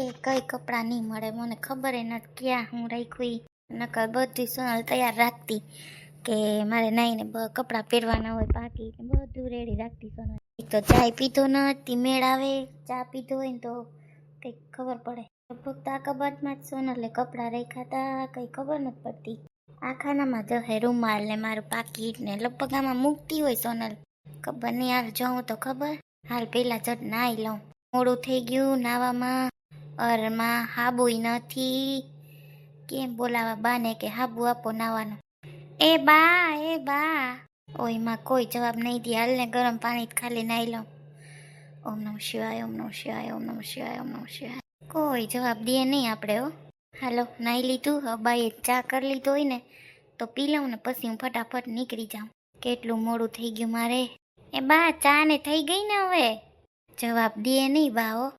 એ કઈ કપડાં નહીં મળે. મને ખબર નથી ક્યાં હું રાખ્યું નકર બધી સોનલ તૈયાર રાખતી કે મારે નાઈને કપડાં પહેરવાના હોય બાકી બધું રેડી રાખતી સોનલ. એક તો ચાય પીધો નથી મેળ આવે, ચા પીધો હોય ને તો કંઈક ખબર પડે. લગભગ તો આ કબાટમાં જ સોનલે કપડાં રાખ્યા હતા કંઈ ખબર નથી પડતી. આ ખાનામાં જો હે રૂમાલ ને મારું પાકીટ ને લગભગ આમાં મૂકતી હોય સોનલ. ખબર નહીં, હાલ જાઉં તો ખબર. હાલ પેલા જટ નાહી લઉં. મોડું થઈ ગયું નાવામાં. અરમાં હાબુય નથી. કેમ બોલાવા બાને કે હાબુ આપો નાવાનો? એ બા એ બા. ઓયમાં કોઈ જવાબ નહીં દે. હાલ ને ગરમ પાણી ખાલી નાઈ લઉં. ઓમ નમ શિવાય, ઓમ નમ શિવાય, ઓમ નમ શિવાય, ઓમ નમ શિવાય. કોઈ જવાબ દે નહીં આપણે, હો. હાલો નાઈ લીધું. બાઈએ ચા કરી લીધો હોય ને, તો પી લઉં ને પછી હું ફટાફટ નીકળી જાઉં. કેટલું મોડું થઈ ગયું મારે. એ બા ચા ને થઈ ગઈ ને હવે? જવાબ દે નહીં બા, હો.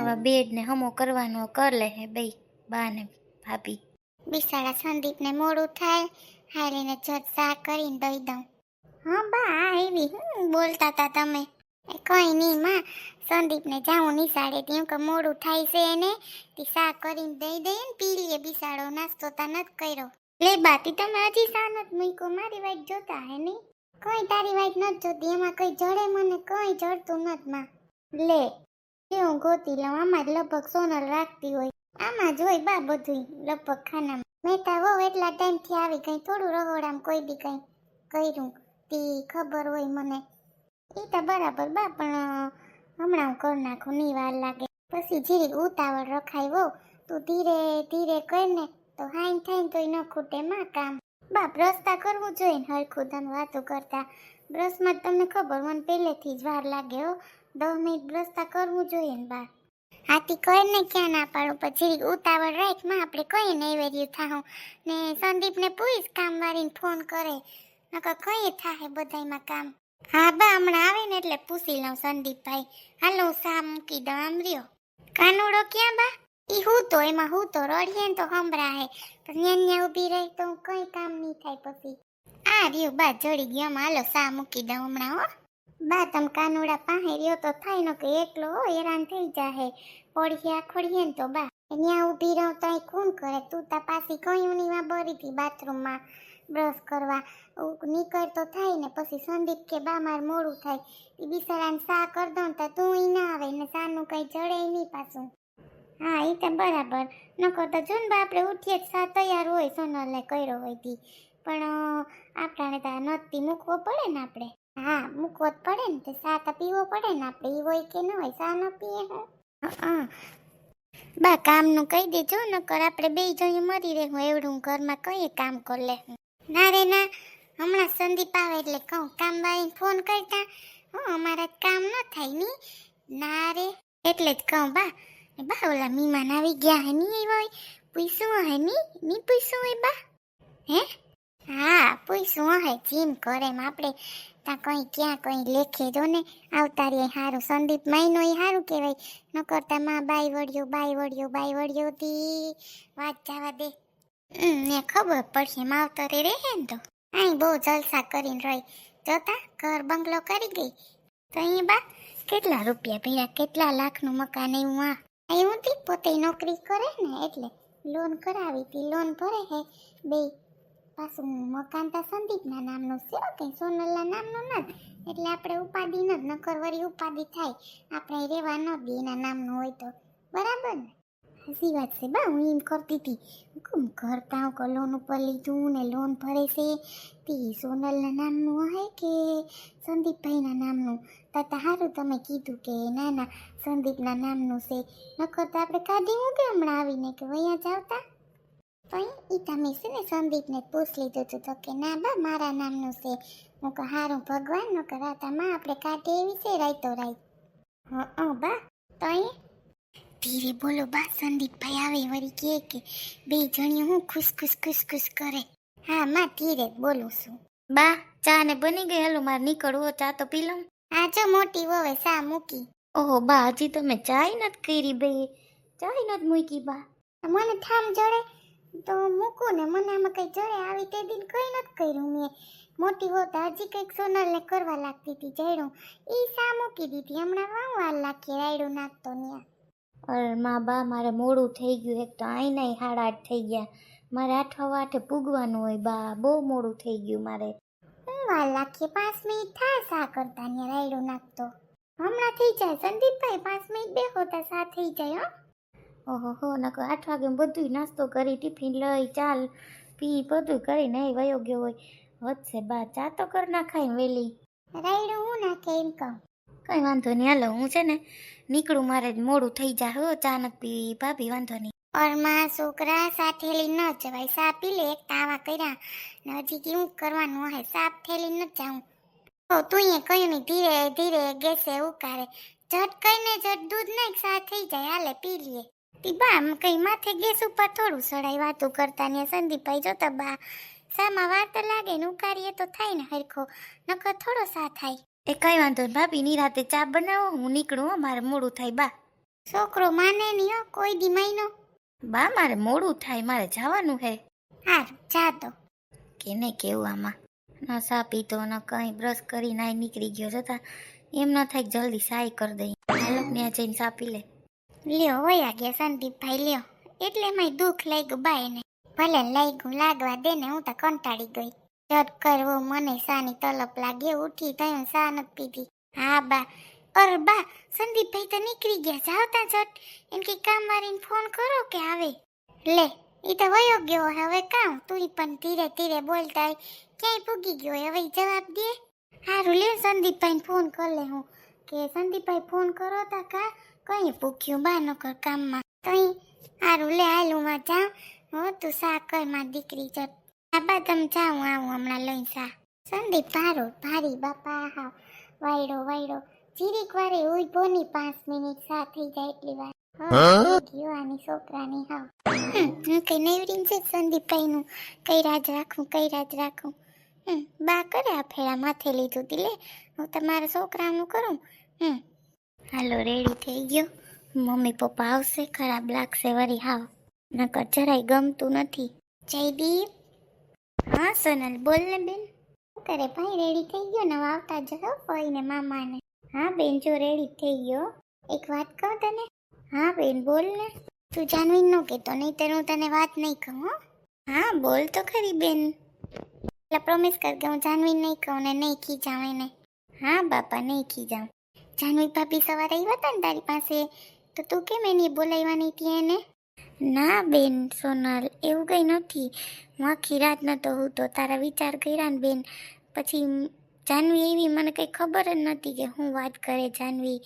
હવે બેડ ને હમો કરવાનો કર લે હે બે બા ને ભાભી. બિસાડા સંદીપને મોડું થાય હાલીને જટ સા કરીને દઈ દઉં. હા બા આવી હું બોલતા તા તમે. કઈ નહીં માં. સંદીપને જાઉં નિશાળે તેમ કે મોડું થાય છે એને તે સા કરીને દઈ દઈએ ને પી લઈએ બિસાડો નાસ્તો તા નથી કર્યો. લે બાતી તમે હજી સા નથી મૂક્યો? મારી વાઈટ જોતા હે નહીં? કઈ તારી વાઈટ નથી જોતી એમાં કઈ જડે મને કઈ જડતું નથી માં. લે આમાં જ લગભગ સોનલ રાખતી હોય. આમાં જ હોય બા બધું લગભગ ખાનામાં. મહેતા વહુ એટલા ટાઈમથી આવી કંઈ થોડું રગોડામાં કોઈ બી કંઈ કર્યું. તી ખબર હોય મને. એ તો બરાબર બા, પણ હમણાં હું નાખું નહીં વાર લાગે. પછી જીરીક ઉતાવળ રખાય વહુ. તું ધીરે ધીરે કર ને તો હાઈન થાય તોય ન ખૂટે માં કામ. બા બ્રશતા કરવું જોઈએ ને હરખું તમે વાતો કરતા. બ્રશમાં તમને ખબર, મને પહેલેથી જ વાર લાગે હો. દસ મિનિટ બ્રસ્તા કરવું જોઈએ ને બા હાથી કોઈને ક્યાં ના પાડું પછી ઉતાવળ રાખ, માં આપણે કઈ વેર્યું થાઉં ને સંદીપને પૂછ કામ વાળીને ફોન કરે. નકર કઈ થાય બધાયમાં કામ. હા બા, હમણાં આવે ને એટલે પૂછી લઉં સંદીપભાઈ. હાલો હું મૂકી દઉં આમ રહ્યો? કાનુડો ક્યાં બા? ઈ હું તો, એમાં હું તો રડીએ ને તો પણ ન્યા ન્યા ઊભી રહી તો કઈ કામ નહીં થાય પછી. આ રહ્યું બા, જડી ગયો હાલો સા મૂકી દઉં હમણાં હો. બા, તમ કાનુડા પાસે રહ્યો તો થાય ન કે એકલો હેરાન થઈ જાહે. પડ્યા ખોડીએ ને તો બા ત્યાં ઊભી રહું તો કોણ કરે. તું તા પાછી કયું નહીં બરી હતી બાથરૂમમાં બ્રશ કરવા. નીકળતો થાય ને, પછી સંદીપ કે બા, માર મોડું થાય. એ બિસારાને સા કર દઉં તો તું ના આવે ને સાનું કંઈ જડે નહીં પાછું. હા એ તો બરાબર. નકર તો જો ને બા, આપણે ઉઠીએ જ સા તૈયાર હોય સોનલે કર્યો હોય તી. પણ આપણાને તો આ નથથી મૂકવો પડે ને આપણે. હા, મૂકવો જ પડે ને, તો સા તો પીવો પડે ને, આપણે ઈ હોય કે ન હોય, સા ન પીએ હં. બા, કામનું કહી દેજો, નકર આપણે બે જણી મરી રહે, હું એવડું ઘરમાં કઈ કામ કર લે. ના રે, ના. હમણાં સંદીપ આવે એટલે કહું, કામ બાઈને ફોન કરતા. હું, અમારા કામ ન થાયની. ના રે. એટલે જ કહું, બા. બા, ઓલા મીમાન આવી ગયા હે, ની હોય? પૂછ્યું હે, ની? ની પૂછ્યું હોય, બા? હે? હા, પૂછ્યું હે, જીમ કરે એમ આપણે ત્યાં કઈ ક્યાં કંઈ લેખે જો ને, આવતારીએ હારું. સંદીપ મહિનો એ હારું કહેવાય. ન કરતા માં બાઈ વળ્યો બાઈ વળ્યો બાઈ વળ્યો તી. વાત જવા દે. ને ખબર પડશે, માવતરે રહે ને તો. અહીં બહુ જલસા કરીને રહી. જોતા ઘર બંગલો કરી ગઈ. તો અહીં બા, કેટલા રૂપિયા ભેળા કેટલા લાખનું મકાન એવું આ? અહીં હતી પોતે નોકરી કરે ને, એટલે. લોન કરાવી હતી લોન ભરે હે. બે પાછું મકાન તો સંદીપના નામનું છે. ઓકે સોનલના નામનું નથી એટલે આપણે ઉપાધિ ન જ, નકર વળી ઉપાધિ થાય. આપણે રહેવા ન દે એના નામનું હોય તો. બરાબર ને? સાચી વાત છે. બા, હું એમ કરતી હતી. ઘર કાં કો લોન ઉપર લીધું ને લોન ભરે છે? તે સોનલના નામનું હે કે સંદીપભાઈના નામનું? તા તા સારું તમે કીધું કે ના ના સંદીપના નામનું છે. નકર તો આપણે કાઢી મૂકે હમણાં આવીને કે વૈયા જાવતા. પણ એ તમે છે ને સંદીપને પૂછ લીધું હતું તો કે, ના બા, મારા નામનું છે. હું કહું, હારું, ભગવાન. નો કરાતા માં આપણે કાઢે એવી છે રાઈતો રાઈત હા બા. તો ધીરે બોલો, બા, સંદીપભાઈ આવે, વળી કહે કે બે જણી હું ખુશ ખુશ ખુશ ખુશ કરે. હા, માં, ધીરે બોલું છું. બા, ચા ને બની ગઈ? હાલો, મારે નીકળવો ચા તો પી લઉં. હા, જો, મોટી વવે, સા મૂકી. ઓહો, બા, હજી તમે ચાય નથી કરી, બે. ચાય નથી મૂકી, બા. મને થામ જડે. તો મૂકું ને, મને આમાં કઈ જડે આવી તે દિન કઈ નથી કર્યું મેં. મોટી હોત હજી કંઈક સોનલને કરવા લાગતી હતી જડ્યું એ શા મૂકી દીધી? હમણાં વાવ વાર લાખી રાયડું નાખતો ન્યા. અરે માં બા, મારે મોડું થઈ ગયું, એક તો આઈના હાડ આઠ થઈ ગયા. મારે આઠવા આઠે પૂગવાનું હોય બા, બહુ મોડું થઈ ગયું મારે. હું વાર લાખીએ પાંચ મિનિટ થાય સા કરતા ને રાયડું નાખતો. હમણાં થઈ જાય, સંદીપભાઈ પાંચ મિનિટ બે હોતા સા થઈ જાય, હો. ઓહો હો નકર આઠ વાગે બધું નાસ્તો કરી ટિફિન લઈ ચાલ પી બધું કરી નહીં વયો ગયો હોય. વધશે બા ચા તો કર નાખાય વેલી. રાયડું હું નાખે એમ કહું. કઈ વાંધો નહીં હાલો હું છે ને નીકળું મારે મોડું થઈ જાય હો ચા ન પીવી ભાભી વાંધો નહીં. ઓરમાં છોકરા સા થેલી ન જવાય સા પી લે એક તાવા કર્યા ને હજી કેવું કરવાનું હે સાપ થેલી ન જાઉં. તો તું એ કહ્યું નહીં ધીરે ધીરે ગેસે ઉકારે. ઝટ કઈને ઝટ દૂધ નાખ સા થઈ જાય હાલે પી લઈએ તી બા આમ કઈ માથે ગેસ ઉપર થોડું સડાઈ વાતું કરતા ને સંદીપભાઈ જોતા બા સામા વાર તો લાગે ને ઉકારીએ તો થાય ને હરખો નકર થોડો સા થાય. એ કઈ વાંધો નહીં ભાભી નિરાતે ચા બનાવો હું નીકળું હો મારે મોડું થાય બા. છોકરો માને નહીં હો કોઈ દી મહિનો બા મારે મોડું થાય મારે જવાનું હે. હાર જા તો. કે નહીં કેવું આમાં? ન સા પીતો ન કંઈ બ્રશ કરી નાઈ નીકળી ગયો જતા એમ ન થાય કે જલ્દી સાઈ કરી દઈ. હાલો ત્યાં જઈને સા પી લે. લ્યો વયા ગયા સંદીપભાઈ, લ્યો. એટલે એમાંય દુઃખ લાગ્યું બાઈને ભલે લાગ્યું, લાગવા દે ને હું તો કંટાળી ગઈ. જટ કરવો મને સાની તલપ લાગે, ઉઠી થયું સા નથી પીધી. હા બા. અરે બા, સંદીપભાઈ તો નીકળી ગયા જાવ તા જટ. એમ કે કામ વાળીને ફોન કરો કે આવે? લે એ તો વયો ગયો હવે કામ? તું પણ ધીરે ધીરે બોલતા હોય ક્યાંય પૂગી ગયો હવે જવાબ દે. હારું લે સંદીપભાઈને ફોન કર લે હું. કે સંદીપભાઈ ફોન કરો તા કા? કઈ ભૂખ્યું બા નકર કામમાં. તઈ હારું લે હાલું માં જા. હો તું સા કરમાં દીકરી જટ બાબા તમ તમે જાઉં આવું હમણાં લઈ સા. સંદીપ ભારો ભારી બાપા હા વાયડો વાયડો. જીરીક વારે ઊભો ની પાંચ મિનિટ સા થઈ જાય એટલી વાર. હા, ગયો આની છોકરાની હા હું કઈ નેવરીન છે સંદીપભાઈનું કઈ રાજ રાખું કઈ રાજ રાખું. બા કરે આ ફેરા માથે લીધું તી લે. હું તમારા છોકરાનું કરું. હમ હાલો રેડી થઈ ગયો? મમ્મી, પપ્પા આવશે? ખરાબ લાગશે વરી, હાવ. નકર જરાય ગમતું નથી. જયદીપ? હા, સોનલ, બોલ ને બેન. શું કરે ભાઈ રેડી થઈ ગયો? ને હવે આવતા જશો ફઈને મામાને. હા, બેન, જો રેડી થઈ ગયો. એક વાત કહું તને? હા, બેન, બોલ ને. તું જાનવી ન કહેતો, નહીંતર હું તને વાત નહીં કહું, હો. હા, બોલ તો ખરી, બેન. એટલે પ્રોમિસ કર કે હું જાનવી નહીં કહું ને નહીં ખીજાવ એને. હા, બાપા, નહીં ખીજાવ જાનવી ભાભી સવારે આવ્યા હતા ને તારી પાસે? તો તું કેમ એની બોલાવવાની હતી એને? ના બેન સોનલ એવું કંઈ નથી. હું આખી રાત નતો હું તો તારા વિચાર કર્યા ને બેન. પછી જાનવી એવી મને કંઈ ખબર જ નથી કે હું વાત કરે જાનવી.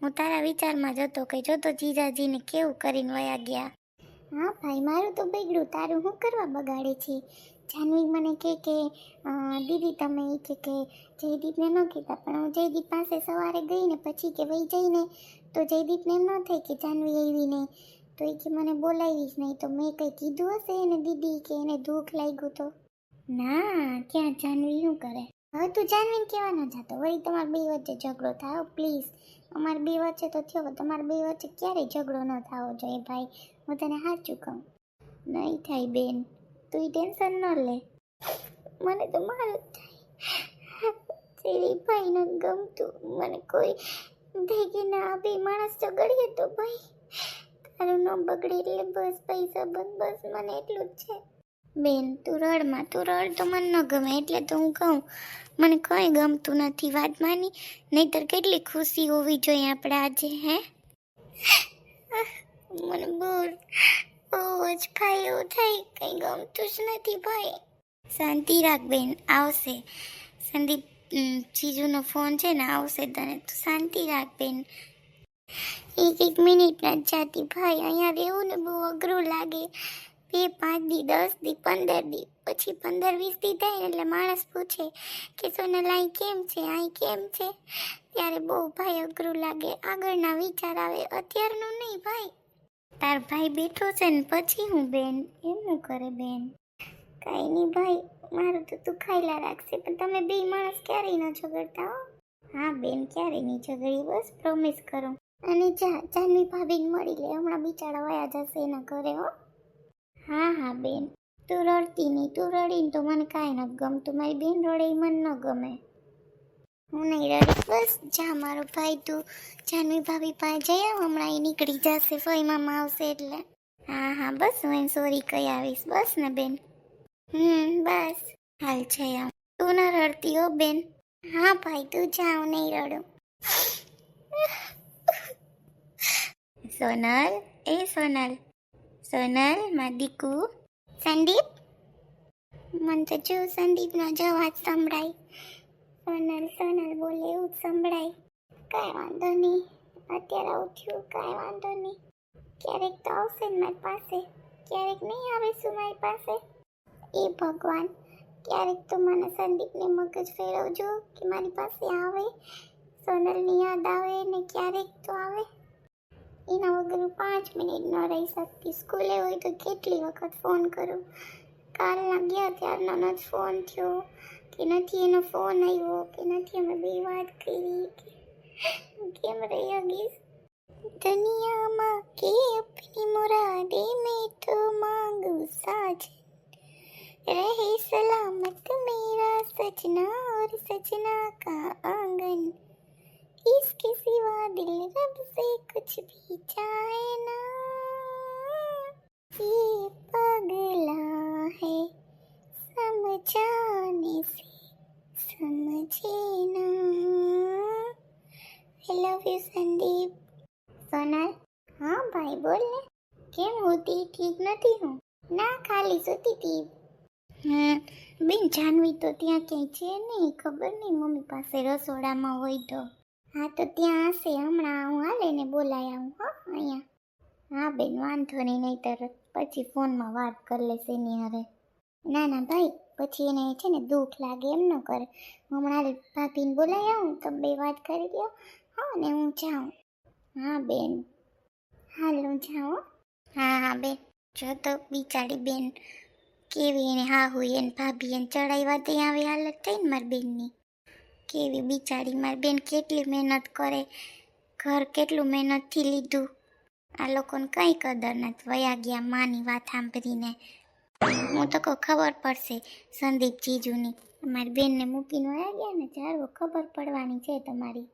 હું તારા વિચારમાં જતો કે જોતો જીજાજીને કેવું કરીને વયા ગયા. હા ભાઈ મારું તો બગડ્યું તારું હું કરવા બગાડે છે? જાનવી મને કહે કે દીદી તમે એ કે કે, જયદીપને ન કહેતા. પણ હું જયદીપ પાસે સવારે ગઈ ને પછી કે વહી જઈને, તો જયદીપને એમ ન થાય કે જાનવી આવી નહીં તો એ કે મને બોલાવીશ, નહીં તો મેં કંઈ કીધું હશે એને દીદી કે એને દુઃખ લાગ્યું તો? ના, ક્યાં જાનવી શું કરે? હવે તું જાનવીને કહેવા ન જતો વળી તમારે બે વચ્ચે ઝઘડો થાય પ્લીઝ. અમારે બે વચ્ચે તો થયો તમારે બે વચ્ચે ક્યારેય ઝઘડો ન થવો જોઈએ ભાઈ. હું તને સાચું કહું. નહીં થાય બેન. તું ટેન્શન ન લે. મને તો મારું તેરી ભાઈને ગમતું. મને કોઈ ભેગી ના બે માણસ ઝઘડીએ તો ભાઈ. તારું ન બગડે એટલે બસ પૈસા બંધ બસ. મને એટલું જ છે. બેન, તું રડમાં તું રડ તો મને ન ગમે એટલે તો હું કહું. મને કંઈ ગમતું નથી. વાત માની. નહીતર કેટલી ખુશી હોવી જોઈએ આપણે આજે, હે? મને બહુ બહુ જ ભાઈ એવું થાય કંઈ ગમતું જ નથી ભાઈ. શાંતિ રાખ બેન, આવશે. સંદીપ જીજુનો ફોન છે ને, આવશે તને. તું શાંતિ રાખ બેન. એક એક મિનિટ ના જાતી ભાઈ, અહીંયા રહેવું ને બહુ અઘરું લાગે. બે, પાંચ દી, દસ દી, પંદર દી. પછી પંદર, વીસ દી થાય ને એટલે માણસ પૂછે કે સોનલ અહીં કેમ છે અહીં કેમ છે? ત્યારે બહુ ભાઈ અઘરું લાગે. આગળના વિચાર આવે, અત્યારનું નહીં ભાઈ. તાર ભાઈ બેઠો છે ને પછી હું બેન એમનું કરે બેન. કાંઈ નહીં ભાઈ, મારું તો તું ખાઈલા રાખશે, પણ તમે બે માણસ ક્યારેય ન ઝઘડતા હો. હા, બેન, ક્યારેય નહીં ઝઘડી બસ પ્રોમિસ કરો. અને જા, જાનવી ભાભીને મળી લે, હમણાં બિચારા વયા જશે એના ઘરે, હો. હા હા, બેન. તું રડતી નહીં, તું રડીને તો મને કાંઈ ન ગમતું, મારી બેન રડે મને ન ગમે. હું નહીં રડીશ બસ, જા મારો ભાઈ તું. જાનવી ભાભી પાસે જઈ આવ, હમણાં એ નીકળી જશે ફઈ મામા આવશે એટલે. હા હા, બસ, હું એને સોરી કહી આવીશ. બસ ને, બેન. હમ, બસ. હાલ જઈ આવ. તું ના રડતી હો, બેન. હા, ભાઈ, તું જા નહીં રડું. સોનલ, એ સોનલ. સોનલમાં દીકુ. સંદીપ? મને તો જો સંદીપનો જ અવાજ સંભળાય. સોનલ સોનલ બોલે એવું જ સંભળાય. કાંઈ વાંધો નહીં. અત્યારે ઉઠ્યું. કાંઈ વાંધો નહીં. ક્યારેક તો આવશે ને મારી પાસે. ક્યારેક નહીં આવે શું મારી પાસે. એ ભગવાન, ક્યારેક તો મને સંદીપને મગજ ફેરવજો કે મારી પાસે આવે. સોનલની યાદ આવે ને ક્યારેક તો આવે. એના વગર પાંચ મિનિટ ન રહી શકતી. સ્કૂલે હોય તો કેટલી વખત ફોન કરું? કાલના ગયા ત્યારનો જ ફોન થયો. કે નથી એનો ફોન આવ્યો કે નથી અમે બે વાત કરી કે કેમ રહી હગીશ દુનિયામાં કે अपनी मुरादे में तो मांगू साजन रहे सलामत मेरा सजना और सजना का आंगन इसके सिवा दिल रब से कुछ भी चाहे ना બોલ ને કેમ હોતી? ઠીક નથી હું. ના, ખાલી સૂતી હતી હમ, બેન જાનવી તો ત્યાં ક્યાંય છે નહીં, ખબર નહીં મમ્મી પાસે રસોડામાં હોય તો. હા, તો ત્યાં હશે. હમણાં હું હાલે ને બોલાય આવું, હો, અહીંયા. હા, બેન, વાંધો નહીં નહીં તરત પછી ફોનમાં વાત કરી લેશે એની હારે. ના ના, ભાઈ, પછી એને છે ને દુઃખ લાગે એમ ન કરે. હમણાં ભાભીને બોલાય આવું તમે બે વાત કરી દો. હા, ને હું જાઉં. હા, બેન હાલ જાઓ હા હા, બેન. જો તો બિચારી બેન કેવી એને હા હોય એને ભાભી એને ચડાવ્યા ત્યાં આવી હાલત થઈ ને મારી બેનની. કેવી બિચારી, મારી બેન કેટલી મહેનત કરે, ઘર કેટલું મહેનતથી લીધું. આ લોકોને કંઈ કદર નથી, વયા ગયા માની વાત સાંભળીને. હું તો કહું, ખબર પડશે સંદીપ જીજુની. મારી બેનને મૂકીને વયા ગયા ને ચાલો ખબર પડવાની છે તમારી.